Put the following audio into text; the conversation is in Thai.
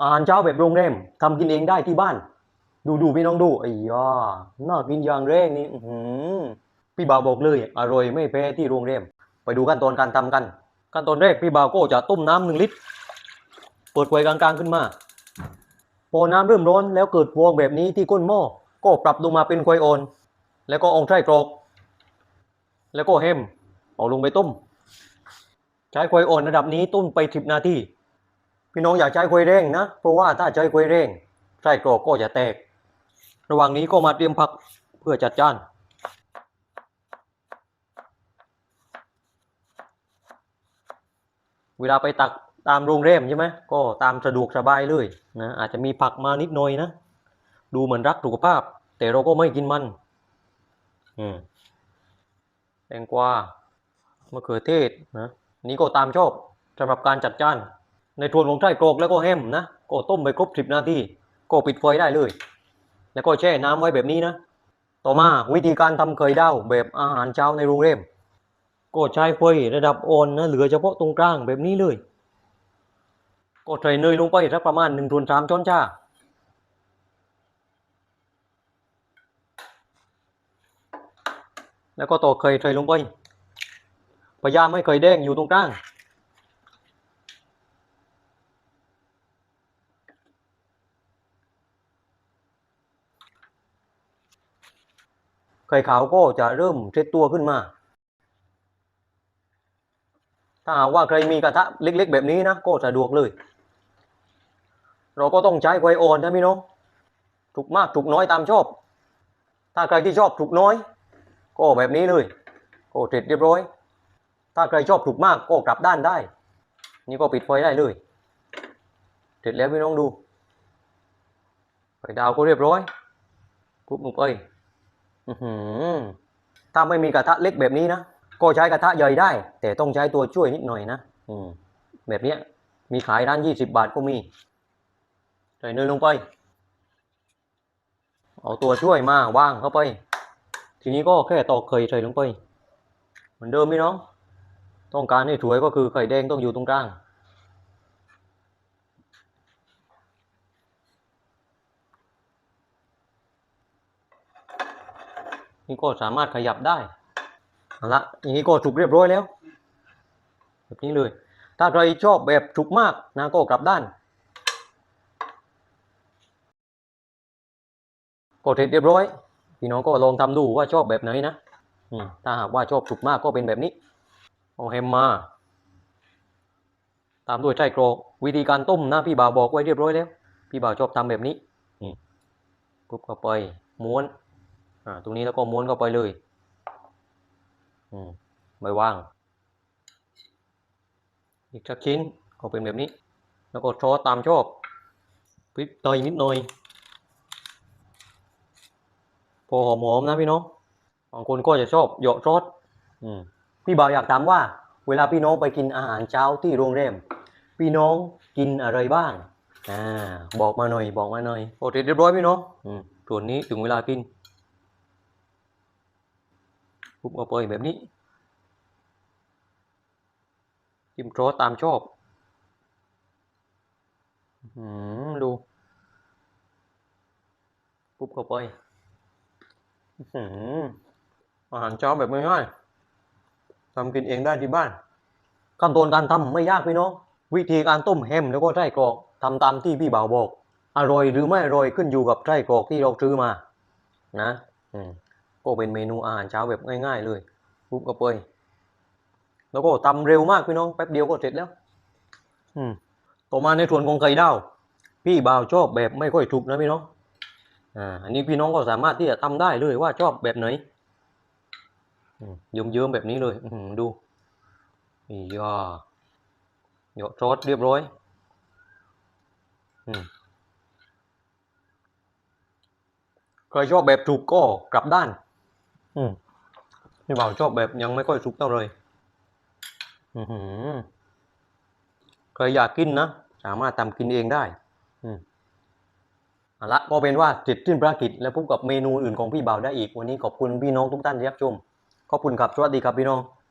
อาหารเช้าแบบโรงแรมทำกินเองได้ที่บ้าน ดูดูพี่น้องดูไอ้ยาน่ากินอย่างแรกนี่อื้อหือพี่บ่าวบอกเลยอร่อยไม่แพ้ที่โรงแรมไปดูขั้นตอนการทำกัน ขั้นตอนแรกพี่บ่าวก็จะต้มน้ำหนึ่งลิตร เปิดไฟกลางๆขึ้นมา พอน้ำเริ่มร้อนแล้วเกิดฟองแบบนี้ที่ก้นหม้อก็ปรับลงมาเป็นไฟอ่อน แล้วก็อาไส้กรอกแล้วก็เฮมเอาลงไปต้ม ใช้ไฟอ่อนระดับนี้ต้มไปสิบนาที พี่น้องอย่าใช้ไฟแรงนะ เพราะว่าถ้าใช้ไฟแรงไส้กรอกก็จะแตก ระหว่างนี้ก็มาเตรียมผักเพื่อจัดจานเวลาไปตักตามโรงแรมใช่ไหมก็ตามสะดวกสบายเลยนะอาจจะมีผักมานิดหน่อยนะ ดูเหมือนรักสุขภาพ แต่เราก็ไม่กินมันอืมแตงกวามะเขือเทศนะนี่ก็ตามชอบสำหรับการจัดจาน ในส่วนของไส้กรอกแล้วก็แฮมนะ ก็ต้มไปครบสิบนาที ก็ปิดไฟได้เลย แล้วก็แช่น้ำไว้แบบนี้นะ ต่อมาวิธีการทำเคยเดาแบบอาหารเช้าในโรงแรม ก็ใช้ไฟระดับอ่อนนะเหลือเฉพาะตรงกลางแบบนี้เลย ก็ใส่เนยลงไปสักประมาณหนึ่งส่วนสามช้อนชาแล้วก็ตอกไข่ใส่ลงไปพยายามให้ไข่แดงอยู่ตรงกลาง ไข่ขาวก็จะเริ่มเซตตัวขึ้นมา ถ้าหากว่าใครมีกระทะเล็ก ๆ แบบนี้นะก็สะดวกเลย เราก็ต้องใช้ไฟอ่อนนะพี่น้องถูกมากถูกน้อยตามชอบ ถ้าใครที่ชอบถูกน้อย ก็แบบนี้เลยก็เสร็จเรียบร้อย ถ้าใครชอบถูกมากก็กลับด้านได้ นี่ก็ปิดไฟได้เลยเสร็จแล้วพี่น้องดูไฟดาวก็เรียบร้อยปุ๊บลงไปอื้อหือ ถ้าไม่มีกระทะเล็กแบบนี้นะ ก็ใช้กระทะใหญ่ได้ แต่ต้องใช้ตัวช่วยนิดหน่อยนะอืมแบบเนี้ย มีขายร้านยี่สิบบาทก็มีใส่เนยลงไป เอาตัวช่วยมาวางเข้าไป ทีนี้ก็แค่ตอกไข่ใส่ลงไป เหมือนเดิมพี่น้อง ต้องการให้สวยก็คือไข่แดงต้องอยู่ตรงกลาง นี่ก็สามารถขยับได้เอาละอย่างนี้ก็ถูกเรียบร้อยแล้ว แบบนี้เลย ถ้าใครชอบแบบถูกมากนะก็กลับด้าน ก็เสร็จเรียบร้อย พี่น้องก็ลองทำดูว่าชอบแบบไหนนะอืถ้าหากว่าชอบถูกมากก็เป็นแบบนี้เอาแฮมมา ตามด้วยไส้กรอกวิธีการต้มนะพี่บ่าวบอกไว้เรียบร้อยแล้ว พี่บ่าวชอบทำแบบนี้ปุ๊บเข้าไปม้วน อ่าตรงนี้แล้วก็ม้วนเข้าไปเลยอืมไม่ว่าง อีกสักชิ้นก็เป็นแบบนี้ แล้วก็ซอตามชอบพริกเตยนิดหน่อยพอหอมๆนะพี่น้องบางคนก็จะชอบเหยาะซอสอืมพี่บ่าวอยากถามว่า เวลาพี่น้องไปกินอาหารเช้าที่โรงแรมพี่น้องกินอะไรบ้างอ่าบอกมาหน่อยบอกมาหน่อยโอเคเรียบร้อยพี่น้องอืมส่วนนี้ถึงเวลากิน ปุ๊บเอาไปแบบนี้ จิ้มซอสตามชอบอืมดูปุ๊บเข้าไปอื้อหืออาหารเช้าแบบง่ายๆทำกินเองได้ที่บ้าน ขั้นตอนการทำไม่ยากพี่น้อง วิธีการต้มแฮมแล้วก็ไส้กรอกทำตามที่พี่บ่าวบอก อร่อยหรือไม่อร่อยขึ้นอยู่กับไส้กรอกที่เราซื้อมา นะ อืม ก็เป็นเมนูอาหารเช้าแบบง่าย ๆ เลยปุ๊บก็เปยแล้วก็ทำเร็วมากพี่น้องแป๊บเดียวก็เสร็จแล้ว อืม ต่อมาในส่วนของไข่ดาว พี่บ่าวชอบแบบไม่ค่อยสุกนะพี่น้อง อ่า อันนี้พี่น้องก็สามารถที่จะทำได้เลยว่าชอบแบบไหนอืมเยิ้มๆแบบนี้เลย อืดูอียาเหยาะซอสเรียบร้อย อืมใครชอบแบบสุกก็กลับด้าน อืมพี่บ่าวชอบแบบยังไม่ค่อยสุกเท่าเลยอือหือใครอยากกินนะสามารถทำกินเองได้ อืมเอาละก็เป็นว่าเสร็จสิ้นภารกิจแล้วพบกับเมนูอื่นของพี่บ่าวได้อีกวันนี้ขอบคุณพี่น้องทุกท่านที่รับชมขอบคุณครับสวัสดีครับพี่น้อง